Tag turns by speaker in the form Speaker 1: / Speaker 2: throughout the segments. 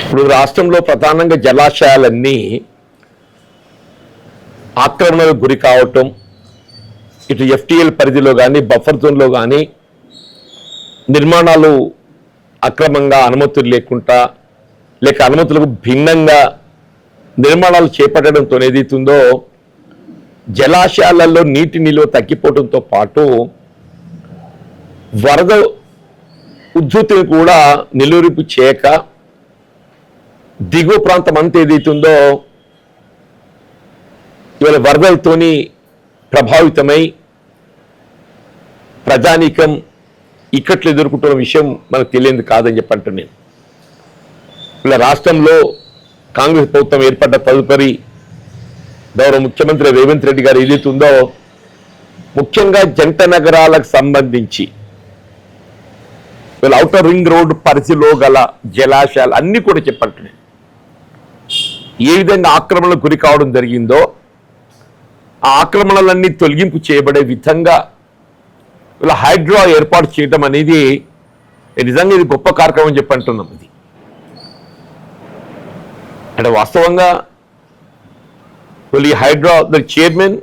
Speaker 1: ఇప్పుడు రాష్ట్రంలో ప్రధానంగా జలాశయాలన్నీ ఆక్రమణకు గురి కావటం ఇటు ఎఫ్టీఎల్ పరిధిలో కానీ బఫర్ జోన్లో కానీ నిర్మాణాలు అక్రమంగా అనుమతులు లేకుండా లేక అనుమతులకు భిన్నంగా నిర్మాణాలు చేపట్టడంతో ఏదైతుందో జలాశయాలలో నీటి నిల్వ తగ్గిపోవడంతో పాటు వరద ఉద్ధృతిని కూడా నిలువరింపు చేయక దిగువ ప్రాంతం అంతా ఏదైతుందో ఇవాళ వరదలతోని ప్రభావితమై ప్రజానీకం ఇక్కట్లు ఎదుర్కొంటున్న విషయం మనకు తెలియదు కాదని చెప్పంటున్నాను ఇలా రాష్ట్రంలో కాంగ్రెస్ ప్రభుత్వం ఏర్పడ్డ తదుపరి గౌరవ ముఖ్యమంత్రి రేవంత్ రెడ్డి గారు ఏదైతుందో ముఖ్యంగా జంట నగరాలకు సంబంధించి వీళ్ళ అవుటర్ రింగ్ రోడ్ పరిధిలో గల జలాశయాలు అన్ని కూడా చెప్పట్లేదు. ఏ విధంగా ఆక్రమణకు గురి కావడం జరిగిందో ఆ ఆక్రమణలన్నీ తొలగింపు చేయబడే విధంగా ఇలా హైడ్రా ఏర్పాటు చేయడం అనేది నిజంగా ఇది గొప్ప కార్యక్రమం చెప్పంటున్నాం ఇది అంటే వాస్తవంగా వీళ్ళు ఈ హైడ్రా ద చైర్మన్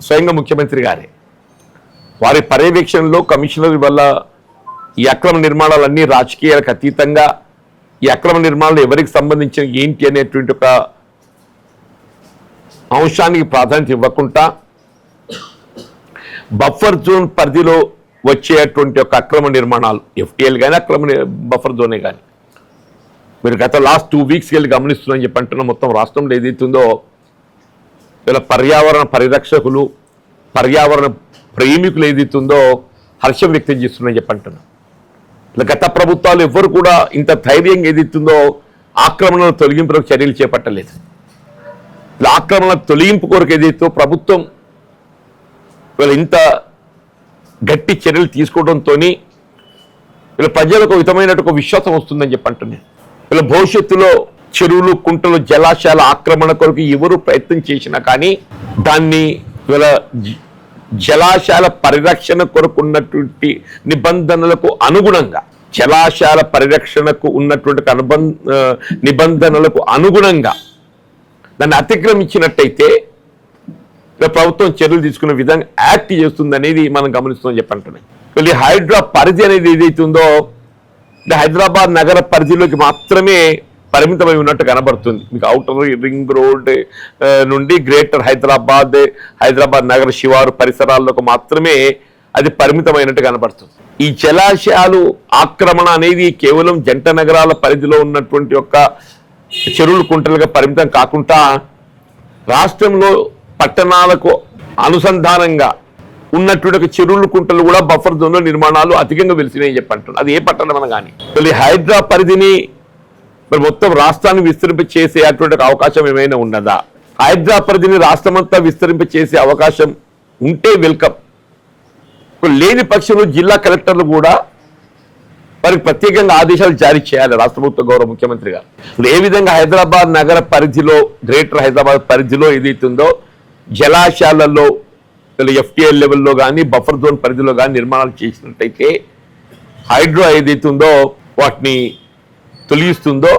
Speaker 1: స్వయంగా ముఖ్యమంత్రి గారే. వారి పర్యవేక్షణలో కమిషనర్ వల్ల ఈ అక్రమ నిర్మాణాలన్నీ రాజకీయాలకు అతీతంగా ఈ అక్రమ నిర్మాణాలు ఎవరికి సంబంధించిన ఏంటి అనేటువంటి ఒక అంశానికి ప్రాధాన్యత ఇవ్వకుండా బఫర్ జోన్ పరిధిలో వచ్చేటువంటి ఒక అక్రమ నిర్మాణాలు ఎఫ్టీఎల్ కానీ అక్రమ ని- బఫర్ జోనే కానీ మీరు గత లాస్ట్ టూ వీక్స్కి వెళ్ళి గమనిస్తున్నాం చెప్పి అంటున్న. మొత్తం రాష్ట్రంలో ఏదైతుందో ఇలా పర్యావరణ పరిరక్షకులు పర్యావరణ ప్రేమికులు ఏదైతుందో హర్షం వ్యక్తం చేస్తున్నారని చెప్పంటున్నా ఇలా గత ప్రభుత్వాలు ఎవ్వరు కూడా ఇంత ధైర్యంగా ఏదైతుందో ఆక్రమణలు తొలగింపులకు చర్యలు చేపట్టలేదు. ఇలా ఆక్రమణ తొలగింపు కొరకు ఏదైతే ప్రభుత్వం వీళ్ళు ఇంత గట్టి చర్యలు తీసుకోవడంతో వీళ్ళ ప్రజలకు హితమైనట్టు ఒక విశ్వాసం వస్తుందని చెప్పంటున్నాను ఇలా భవిష్యత్తులో చెరువులు కుంటలు జలాశయాల ఆక్రమణ కొరకు ఎవరు ప్రయత్నం చేసినా కానీ దాన్ని ఇలా జలాశయాల పరిరక్షణ కొరకు ఉన్నటువంటి నిబంధనలకు అనుగుణంగా జలాశయాల పరిరక్షణకు ఉన్నటువంటి అనుబంధ నిబంధనలకు అనుగుణంగా దాన్ని అతిక్రమించినట్టయితే ప్రభుత్వం చర్యలు తీసుకునే విధంగా యాక్ట్ చేస్తుంది అనేది మనం గమనిస్తామని చెప్పంటున్నాం వీళ్ళు హైడ్రా పరిధి అనేది ఏదైతే ఉందో అంటే హైదరాబాద్ నగర పరిధిలోకి మాత్రమే పరిమితమై ఉన్నట్టు కనబడుతుంది. మీకు అవుటర్ రింగ్ రోడ్ నుండి గ్రేటర్ హైదరాబాద్ హైదరాబాద్ నగర శివారు పరిసరాల్లోకి మాత్రమే అది పరిమితమైనట్టు కనబడుతుంది. ఈ జలాశయాలు ఆక్రమణ అనేది కేవలం జంట నగరాల పరిధిలో ఉన్నటువంటి యొక్క చెరువులు కుంటలుగా పరిమితం కాకుండా రాష్ట్రంలో పట్టణాలకు అనుసంధానంగా ఉన్నటువంటి ఒక చెరువులు కుంటలు కూడా బఫర్ జోన్లో నిర్మాణాలు అధికంగా వెలిసినాయి అంటారు అది ఏ పట్టణం కానీ మళ్ళీ హైడ్రా పరిధిని మరి మొత్తం రాష్ట్రాన్ని విస్తరింప చేసే అటువంటి అవకాశం ఏమైనా ఉన్నదా? హైదరాబాద్ పరిధిని రాష్ట్రమంతా విస్తరింప చేసే అవకాశం ఉంటే వెల్కమ్ లేని పక్షంలో జిల్లా కలెక్టర్లు కూడా వారికి ప్రత్యేకంగా ఆదేశాలు జారీ చేయాలి రాష్ట్ర ప్రభుత్వ గౌరవ ముఖ్యమంత్రి గారు. ఏ విధంగా హైదరాబాద్ నగర పరిధిలో గ్రేటర్ హైదరాబాద్ పరిధిలో ఏదైతుందో జలాశయాలలో ఎఫ్టీఎల్ లెవెల్లో కానీ బఫర్ జోన్ పరిధిలో కానీ నిర్మాణాలు చేసినట్టయితే హైడ్రో ఏదైతుందో వాటిని తొలగిస్తుందో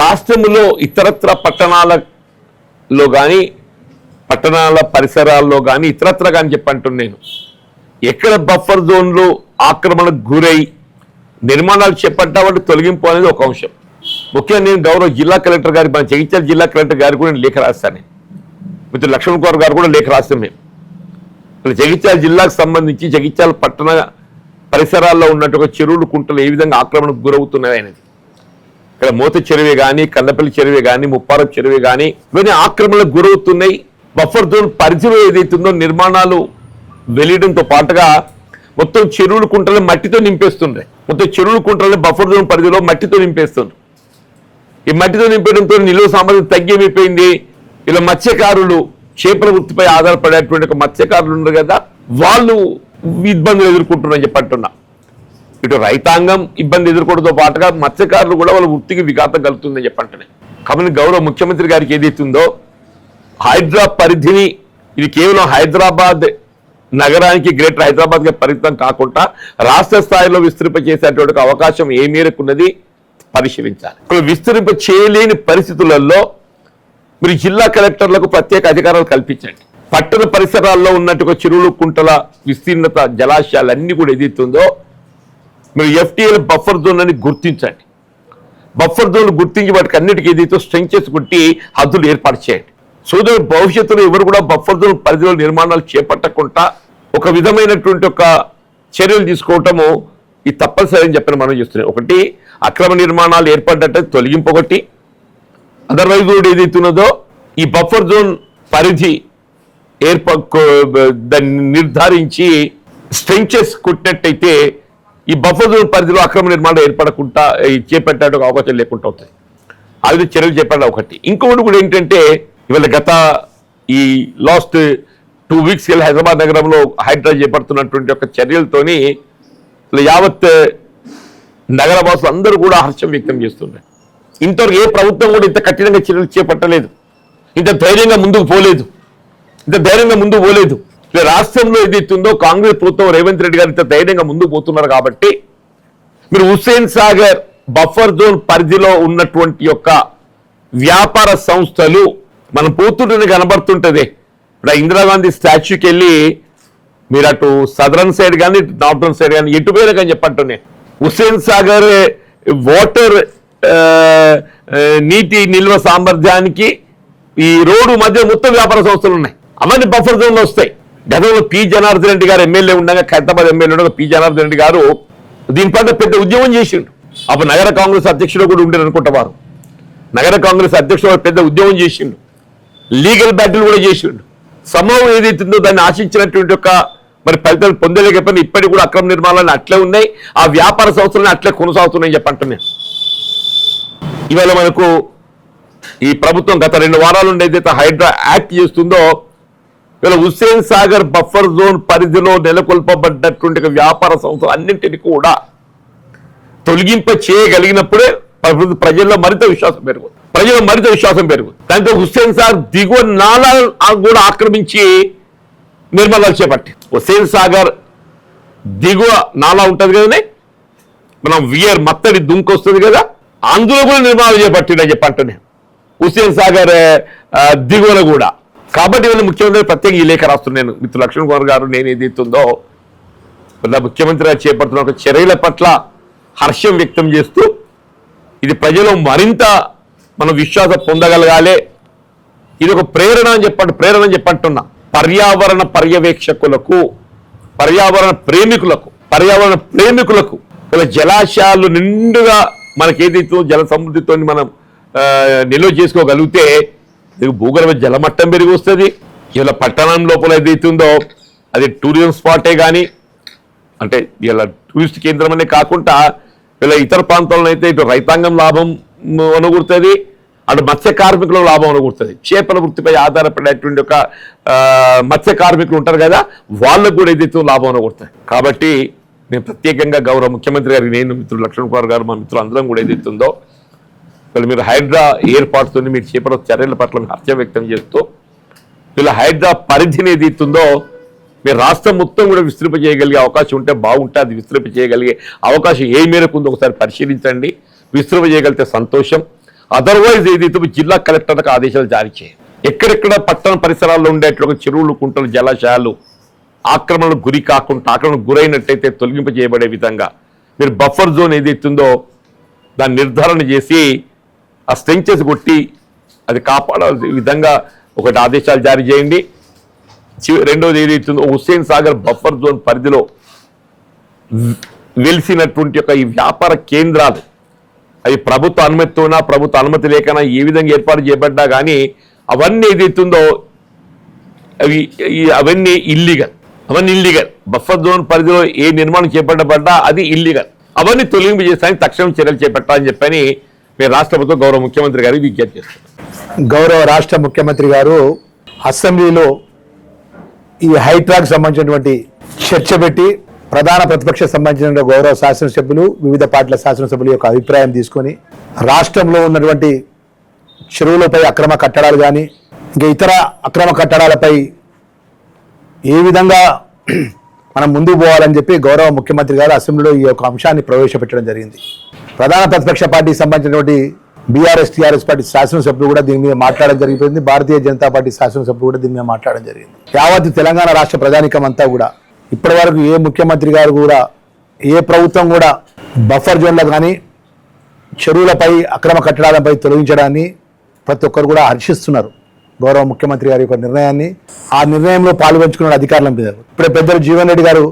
Speaker 1: రాష్ట్రంలో ఇతరత్ర పట్టణాలలో కానీ పట్టణాల పరిసరాల్లో కానీ ఇతరత్ర కానీ చెప్పంటున్నాను నేను. ఎక్కడ బఫర్ జోన్లు ఆక్రమణకు గురై నిర్మాణాలు చేపట్టామంటే తొలగింపు అనేది ఒక అంశం. ముఖ్యంగా నేను గౌరవ జిల్లా కలెక్టర్ గారి మన జగిత్యాల జిల్లా కలెక్టర్ గారికి కూడా నేను లేఖ రాస్తాను మిత్రులు లక్ష్మణ్ కుమార్ గారు కూడా లేఖ రాస్తాం మేము. ఇప్పుడు జగిత్యాల జిల్లాకు సంబంధించి జగిత్యాల పట్టణ పరిసరాల్లో ఉన్నట్టు ఒక చెరువులు కుంటలు ఏ విధంగా ఆక్రమణకు గురవుతున్నాయి అనేది. ఇక్కడ మోత చెరువే కానీ కన్నపల్లి చెరువే కానీ ముప్పారం చెరువే కానీ ఇవన్నీ ఆక్రమణకు గురవుతున్నాయి. బఫర్ జోన్ పరిధిలో ఏదైతుందో నిర్మాణాలు వెలియడంతో పాటుగా మొత్తం చెరువులు కుంటలు మట్టితో నింపేస్తుండే మొత్తం చెరువులు కుంటలని బఫర్ జోన్ పరిధిలో మట్టితో నింపేస్తుండ్రు. ఈ మట్టితో నింపడంతో నిలువ సామర్థ్యం తగ్గిపోయింది. ఇలా మత్స్యకారులు చేపల వృత్తిపై ఆధారపడేటువంటి ఒక మత్స్యకారులు ఉన్నారు కదా వాళ్ళు ఇబ్బందులు ఎదుర్కొంటున్నారని చెప్పట్టున్నా ఇటు రైతాంగం ఇబ్బంది ఎదుర్కోవడంతో పాటుగా మత్స్యకారులు కూడా వాళ్ళ వృత్తికి విఘాతం కలుగుతుందని చెప్పంటున్నాయి కాబట్టి గౌరవ ముఖ్యమంత్రి గారికి ఏదైతుందో హైదరాబాద్ పరిధిని ఇది కేవలం హైదరాబాద్ నగరానికి గ్రేటర్ హైదరాబాద్కి పరిమితం కాకుండా రాష్ట్ర స్థాయిలో విస్తరింప చేసేటువంటి అవకాశం ఏ మేరకు ఉన్నది పరిశీలించాలి. విస్తరింప చేయలేని పరిస్థితులలో మీరు జిల్లా కలెక్టర్లకు ప్రత్యేక అధికారాలు కల్పించండి. పట్టణ పరిసరాల్లో ఉన్నట్టుగా చెరువులు కుంటల విస్తీర్ణత జలాశయాలు అన్ని కూడా ఏదైతుందో మీరు ఎఫ్టీఎల్ బఫర్ జోన్ అని గుర్తించండి. బఫర్ జోన్ గుర్తించి వాటికి అన్నిటికీ ఏదైతే స్ట్రెంచెస్ కొట్టి హద్దులు ఏర్పాటు చేయండి. సో భవిష్యత్తులో ఎవరు కూడా బఫర్ జోన్ పరిధిలో నిర్మాణాలు చేపట్టకుండా ఒక విధమైనటువంటి ఒక చర్యలు తీసుకోవటము ఇది తప్పనిసరి అని చెప్పిన మనం చూస్తున్నాం ఒకటి అక్రమ నిర్మాణాలు ఏర్పడ్డట్టు తొలగింపు ఒకటి అదర్వైజ్ కూడా ఏదైతే ఉన్నదో ఈ బఫర్ జోన్ పరిధి ఏర్ప దాన్ని నిర్ధారించి స్ట్రెంచెస్ కొట్టినట్టయితే ఈ బఫర్ జోన్ పరిధిలో అక్రమ నిర్మాణం ఏర్పడకుండా ఈ చేపట్టడానికి అవకాశం లేకుండా అవుతాయి ఆ విధంగా చర్యలు చేపట్టడం ఒకటి. ఇంకొకటి కూడా ఏంటంటే ఇవాళ గత ఈ లాస్ట్ టూ వీక్స్ వెళ్ళి హైదరాబాద్ నగరంలో హైడ్రా చేపడుతున్నటువంటి ఒక చర్యలతోని యావత్ యావత్ నగరవాసులు అందరూ కూడా హర్షం వ్యక్తం చేస్తున్నారు. ఇంతవరకు ఏ ప్రభుత్వం కూడా ఇంత కఠినంగా చర్యలు చేపట్టలేదు. ఇంత ధైర్యంగా ముందుకు పోలేదు. ఇంత ధైర్యంగా ముందుకు పోలేదు. రాష్ట్రంలో ఏదైతుందో కాంగ్రెస్ ప్రభుత్వం రేవంత్ రెడ్డి గారు ఇంత ధైర్యంగా ముందుకు పోతున్నారు కాబట్టి మీరు హుస్సేన్ సాగర్ బఫర్ జోన్ పరిధిలో ఉన్నటువంటి యొక్క వ్యాపార సంస్థలు మనం పోతుంటేనే కనబడుతుంటది. ఇప్పుడు ఇందిరాగాంధీ స్టాచ్యూకి వెళ్ళి మీరు అటు సదరన్ సైడ్ కానీ నార్థన్ సైడ్ కానీ ఎటు పోయినా కానీ చెప్పంటున్నాయి హుస్సేన్ సాగర్ వాటర్ నీటి నిల్వ సామర్థ్యానికి ఈ రోడ్డు మధ్య మొత్తం వ్యాపార సంస్థలు ఉన్నాయి. అవన్నీ బఫర్ జోన్లో వస్తాయి. గతంలో పి. జనార్దన్ రెడ్డి గారు ఎమ్మెల్యే ఉండగా ఖైరతాబాద్ ఎమ్మెల్యే ఉండగా పి. జనార్దన్ రెడ్డి గారు దీనిపైన పెద్ద ఉద్యమం చేసిండు. అప్పుడు నగర కాంగ్రెస్ అధ్యక్షుడు కూడా ఉండేది అనుకుంటా నగర కాంగ్రెస్ అధ్యక్షుడు పెద్ద ఉద్యమం చేసిండు. లీగల్ బ్యాటిల్ కూడా చేసిండు. సమూహం ఏదైతుందో దాన్ని ఆశించినటువంటి ఒక మరి ఫలితాలు పొందలేకపోయినా ఇప్పటికి కూడా అక్రమ నిర్మాణాలు అట్లే ఉన్నాయి. ఆ వ్యాపార సంస్థలను అట్లే కొనసాగుతున్నాయని చెప్పంటున్నాను ఇవాళ మనకు ఈ ప్రభుత్వం గత రెండు వారాల నుండి ఏదైతే హైడ్రా యాక్ట్ చేస్తుందో ఇవాళ హుస్సేన్ సాగర్ బఫర్ జోన్ పరిధిలో నెలకొల్పబడ్డటువంటి వ్యాపార సంస్థలు అన్నింటినీ కూడా తొలగింప చేయగలిగినప్పుడే ప్రజల్లో మరింత విశ్వాసం పెరుగుతుంది ప్రజల్లో మరింత విశ్వాసం పెరుగుతుంది దాంతో హుస్సేన్ సాగర్ దిగువ నాలా కూడా ఆక్రమించి నిర్మాణాలు చేపట్టి హుస్సేన్ సాగర్ దిగువ నాలా ఉంటుంది కదనే? మనం వియర్ మత్తడి దుంకొస్తుంది కదా? అందులో కూడా నిర్మాణం చేపట్టిండని చెప్పి అంటున్నాను హుస్సేన్ సాగర్ దిగువన కూడా. కాబట్టి వీళ్ళు ముఖ్యమంత్రి ప్రత్యేక ఈ లేఖ రాస్తున్నాను మిత్రులు లక్ష్మణ్ కుమార్ గారు నేను ఏదైతుందో ఇలా ముఖ్యమంత్రి గారు చేపడుతున్న ఒక చర్యల పట్ల హర్షం వ్యక్తం చేస్తూ ఇది ప్రజలు మరింత మనం విశ్వాసం పొందగలగాలి. ఇది ఒక ప్రేరణ అని చెప్పండి ప్రేరణ అని చెప్పంటున్నా పర్యావరణ పర్యవేక్షకులకు పర్యావరణ ప్రేమికులకు పర్యావరణ ప్రేమికులకు ఇలా జలాశయాలు నిండుగా మనకి జల సమృద్ధితో మనం నిల్వ చేసుకోగలిగితే ఇది భూగర్భ జలమట్టం పెరిగి వస్తుంది ఇలా పట్టణం లోపల ఏదైతుందో అది టూరిజం స్పాటే కానీ అంటే ఇలా టూరిస్ట్ కేంద్రం అనే కాకుండా ఇలా ఇతర ప్రాంతాలను అయితే ఇటు రైతాంగం లాభం అనుకూరుతుంది అటు మత్స్య కార్మికులకు లాభం అనుకూరుతుంది. చేపల వృత్తిపై ఆధారపడేటువంటి ఒక మత్స్య కార్మికులు ఉంటారు కదా వాళ్ళకు కూడా ఏదైతే లాభం అనుకూరుతుంది. కాబట్టి నేను ప్రత్యేకంగా గౌరవ ముఖ్యమంత్రి గారికి నేను మిత్రుడు లక్ష్మణ్ కుమార్ గారు మా మిత్రులు అందరం కూడా ఏదైతుందో వీళ్ళు మీరు హైడ్రా ఏర్పాటుతో మీరు చేపట్టిన చర్యల పట్ల మీరు వ్యక్తం చేస్తూ వీళ్ళ హైడ్రా పరిధిని ఏదైతుందో మీరు రాష్ట్రం మొత్తం కూడా విస్తృప చేయగలిగే అవకాశం ఉంటే బాగుంటే అది విస్తృప చేయగలిగే అవకాశం ఏ మేరకు ఉందో ఒకసారి పరిశీలించండి. విస్తృప చేయగలిగితే సంతోషం. అదర్వైజ్ ఏదైతే జిల్లా కలెక్టర్లకు ఆదేశాలు జారీ చేయండి. ఎక్కడెక్కడ పట్టణ పరిసరాల్లో ఉండేటువంటి చెరువులు కుంటలు జలాశయాలు ఆక్రమణకు గురి కాకుండా ఆక్రమణకు గురైనట్టయితే తొలగింప చేయబడే విధంగా మీరు బఫర్ జోన్ ఏదైతుందో దాన్ని నిర్ధారణ చేసి ఆ స్టెంచెస్ కొట్టి అది కాపాడాల్సిన విధంగా ఒకటి ఆదేశాలు జారీ చేయండి. రెండోది రెండవది ఏదైతుందో హుస్సేన్ సాగర్ బఫర్ జోన్ పరిధిలో వెలిసినటువంటి యొక్క ఈ వ్యాపార కేంద్రాలు అవి ప్రభుత్వ అనుమతితోనా ప్రభుత్వ అనుమతి లేకనా ఏ విధంగా ఏర్పాటు చేయబడ్డా కానీ అవన్నీ ఏదైతుందో అవి అవన్నీ ఇల్లీగల్ అవన్నీ ఇల్లీగల్ బఫర్ జోన్ పరిధిలో ఏ నిర్మాణం చేపట్టబడ్డా అది ఇల్లీగల్ అవన్నీ తొలగింపు చేస్తానికి తక్షణం చర్యలు చేపట్టాలని చెప్పని మేము రాష్ట్ర ప్రభుత్వం గౌరవ ముఖ్యమంత్రి గారికి విజ్ఞప్తి చేస్తున్నాం
Speaker 2: గౌరవ రాష్ట్ర ముఖ్యమంత్రి గారు అసెంబ్లీలో ఈ హైట్రాక్ సంబంధించినటువంటి చర్చ పెట్టి ప్రధాన ప్రతిపక్ష సంబంధించిన గౌరవ శాసనసభ్యులు వివిధ పార్టీల శాసనసభ్యుల యొక్క అభిప్రాయం తీసుకొని రాష్ట్రంలో ఉన్నటువంటి చెరువులపై అక్రమ కట్టడాలు కానీ ఇంకా ఇతర అక్రమ కట్టడాలపై ఏ విధంగా మనం ముందుకు పోవాలని చెప్పి గౌరవ ముఖ్యమంత్రి గారు అసెంబ్లీలో ఈ యొక్క అంశాన్ని ప్రవేశపెట్టడం జరిగింది. ప్రధాన ప్రతిపక్ష పార్టీకి సంబంధించినటువంటి బీఆర్ఎస్ టీఆర్ఎస్ పార్టీ శాసనసభ్యులు కూడా దీని మీద మాట్లాడడం జరిగిపోయింది. భారతీయ జనతా పార్టీ శాసనసభ్యులు కూడా దీని మీద మాట్లాడడం జరిగింది. యావత్ తెలంగాణ రాష్ట్ర ప్రజానికం అంతా కూడా ఇప్పటి వరకు ఏ ముఖ్యమంత్రి గారు కూడా ఏ ప్రభుత్వం కూడా బఫర్ జోన్లో కానీ చెరువులపై అక్రమ కట్టడాలపై తొలగించడాన్ని ప్రతి ఒక్కరు కూడా హర్షిస్తున్నారు. గౌరవ ముఖ్యమంత్రి గారి యొక్క నిర్ణయాన్ని ఆ నిర్ణయంలో పాల్గొంచుకున్న అధికారుల మీద. ఇప్పుడు పెద్దలు జీవన్ రెడ్డి గారు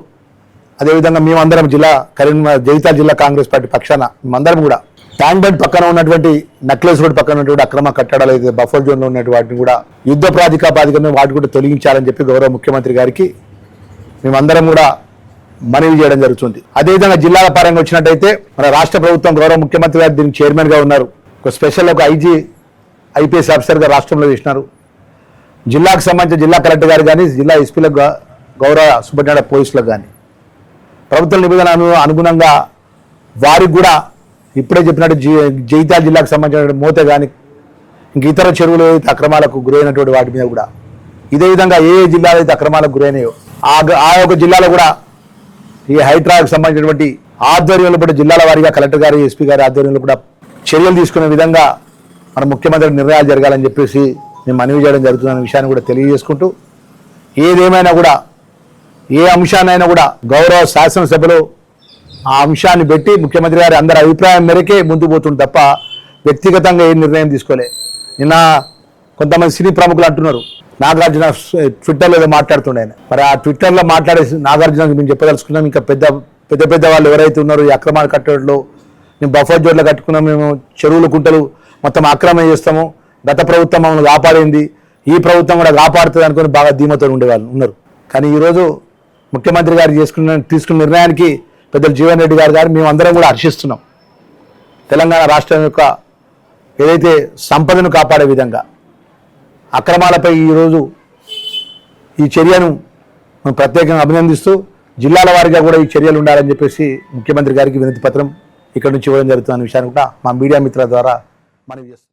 Speaker 2: అదేవిధంగా మేమందరం జిల్లా కరీంనగర్ జగిత్యాల జిల్లా కాంగ్రెస్ పార్టీ పక్షాన మేమందరం కూడా ట్యాంక్ బండ్ పక్కన ఉన్నటువంటి నక్లెస్ రోడ్ పక్కన ఉన్నటువంటి అక్రమ కట్టడాలు అయితే బఫర్ జోన్లో ఉన్నటువంటి వాటిని కూడా యుద్ధ ప్రాతికాపాదికమే వాటి కూడా తొలగించాలని చెప్పి గౌరవ ముఖ్యమంత్రి గారికి మేమందరం కూడా మనవి చేయడం జరుగుతుంది. అదేవిధంగా జిల్లాల పరంగా వచ్చినట్టయితే మన రాష్ట్ర ప్రభుత్వం గౌరవ ముఖ్యమంత్రి గారు దీనికి చైర్మన్గా ఉన్నారు. ఒక స్పెషల్ ఒక ఐజీ ఐపీఎస్ ఆఫీసర్గా రాష్ట్రంలో చేసినారు. జిల్లాకు సంబంధించిన జిల్లా కలెక్టర్ గారు కానీ జిల్లా ఎస్పీలకు గౌరవ సూపరింటెండెంట్ పోలీసులకు కానీ ప్రభుత్వ నిబంధనలు అనుగుణంగా వారికి కూడా ఇప్పుడే చెప్పినట్టు జి జైతాల్ జిల్లాకు సంబంధించిన మోత కానీ ఇంక ఇతర చెరువులు అయితే అక్రమాలకు గురైనటువంటి వాటి మీద కూడా ఇదే విధంగా ఏ ఏ జిల్లాలు అయితే అక్రమాలకు గురైనాయో ఆ ఆ యొక్క జిల్లాలో కూడా ఈ హైడ్రాకు సంబంధించినటువంటి ఆధ్వర్యంలో కూడా జిల్లాల వారీగా కలెక్టర్ గారు ఎస్పీ గారి ఆధ్వర్యంలో కూడా చర్యలు తీసుకునే విధంగా మన ముఖ్యమంత్రి నిర్ణయాలు జరగాలని చెప్పేసి మేము మనవి చేయడం జరుగుతున్న విషయాన్ని కూడా తెలియజేసుకుంటూ ఏదేమైనా కూడా ఏ అంశాన్నైనా కూడా గౌరవ శాసనసభలో ఆ అంశాన్ని పెట్టి ముఖ్యమంత్రి గారి అందరి అభిప్రాయం మేరకే ముందుకు పోతుంది తప్ప వ్యక్తిగతంగా ఏ నిర్ణయం తీసుకోలే. నిన్న కొంతమంది సినీ ప్రముఖులు అంటున్నారు నాగార్జున ట్విట్టర్లో ఏదో మాట్లాడుతుండే ఆయన. మరి ఆ ట్విట్టర్లో మాట్లాడే నాగార్జున మేము చెప్పదలుచుకున్నాం ఇంకా పెద్ద పెద్ద పెద్ద వాళ్ళు ఎవరైతే ఉన్నారో ఈ అక్రమాలు కట్టడంలో మేము బఫర్ జోడ్లు కట్టుకున్నాం మేము చెరువులు కుంటలు మొత్తం అక్రమం చేస్తాము. గత ప్రభుత్వం మమ్మల్ని కాపాడింది. ఈ ప్రభుత్వం కూడా కాపాడుతుంది అనుకుని బాగా ధీమతో ఉండేవాళ్ళు ఉన్నారు. కానీ ఈరోజు ముఖ్యమంత్రి గారు చేసుకున్న తీసుకున్న నిర్ణయానికి పెద్దలు జీవన్ రెడ్డి గారు గారు మేము అందరం కూడా హర్షిస్తున్నాం. తెలంగాణ రాష్ట్రం యొక్క ఏదైతే సంపదను కాపాడే విధంగా అక్రమాలపై ఈరోజు ఈ చర్యను మేము ప్రత్యేకంగా అభినందిస్తూ జిల్లాల వారిగా కూడా ఈ చర్యలు ఉండాలని చెప్పేసి ముఖ్యమంత్రి గారికి వినతి పత్రం ఇక్కడ నుంచి ఇవ్వడం జరుగుతున్న విషయాన్ని కూడా మా మీడియా మిత్రుల ద్వారా మనవి చేస్తున్నాం